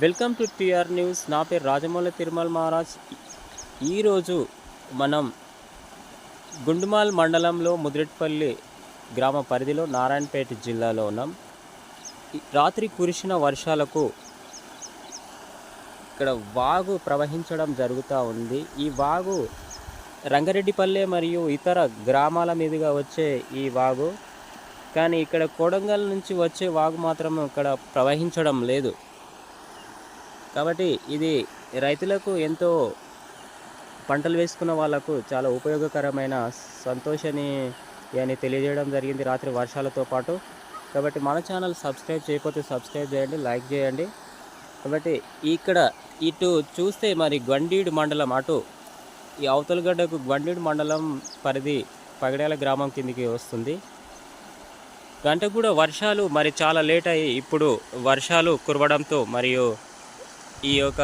Welcome to TR news. నా పేరు రాజమౌళి తిరుమల మహారాజ్. ఈరోజు మనం గుండుమాల్ మండలంలో ముదిరెట్పల్లి గ్రామ పరిధిలో నారాయణపేట జిల్లాలో ఉన్నాం. రాత్రి కురిసిన వర్షాలకు ఇక్కడ వాగు ప్రవహించడం జరుగుతూ ఉంది. ఈ వాగు రంగారెడ్డిపల్లె మరియు ఇతర గ్రామాల మీదుగా వచ్చే ఈ వాగు. కానీ ఇక్కడ కొడంగల్ నుంచి వచ్చే వాగు మాత్రం ఇక్కడ ప్రవహించడం లేదు. కాబట్టి ఇది రైతులకు ఎంతో పంటలు వేసుకున్న వాళ్ళకు చాలా ఉపయోగకరమైన సంతోషాన్ని అని తెలియజేయడం జరిగింది రాత్రి వర్షాలతో పాటు. కాబట్టి మన ఛానల్ సబ్స్క్రైబ్ చేయకపోతే సబ్స్క్రైబ్ చేయండి లైక్ చేయండి. కాబట్టి ఇక్కడ ఇటు చూస్తే మరి గండీడు మండలం అటు ఈ అవతలగడ్డకు గండీడు మండలం పరిధి పగడాల గ్రామం కిందికి వస్తుంది. గంట కూడా వర్షాలు మరి చాలా లేట్ అయ్యి ఇప్పుడు వర్షాలు కురవడంతో మరియు ఈ యొక్క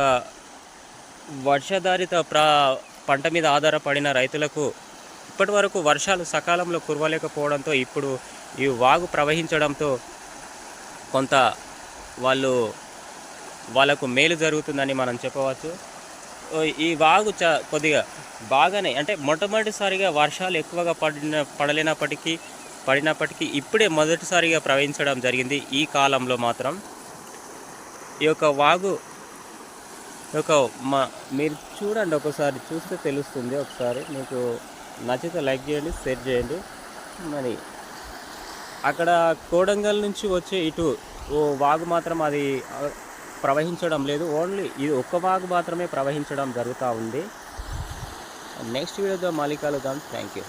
వర్షాధారిత ప్రా పంట మీద ఆధారపడిన రైతులకు ఇప్పటి వరకు వర్షాలు సకాలంలో కురవలేకపోవడంతో ఇప్పుడు ఈ వాగు ప్రవహించడంతో కొంత వాళ్ళు వాళ్ళకు మేలు జరుగుతుందని మనం చెప్పవచ్చు. ఈ వాగు చ కొద్దిగా బాగానే అంటే మొట్టమొదటిసారిగా వర్షాలు ఎక్కువగా పడిన పడలేనప్పటికీ పడినప్పటికీ ఇప్పుడే మొదటిసారిగా ప్రవహించడం జరిగింది ఈ కాలంలో మాత్రం. ఈ యొక్క వాగు ఒక మా మీరు చూడండి ఒకసారి చూస్తే తెలుస్తుంది ఒకసారి. మీకు నచ్చితే లైక్ చేయండి షేర్ చేయండి. మరి అక్కడ కోడంగల్ నుంచి వచ్చే ఇటు ఓ వాగు మాత్రం అది ప్రవహించడం లేదు. ఓన్లీ ఇది ఒక్క వాగు మాత్రమే ప్రవహించడం జరుగుతూ ఉంది. నెక్స్ట్ వీడియోతో మళ్ళీ కలుద్దాం. Thank you.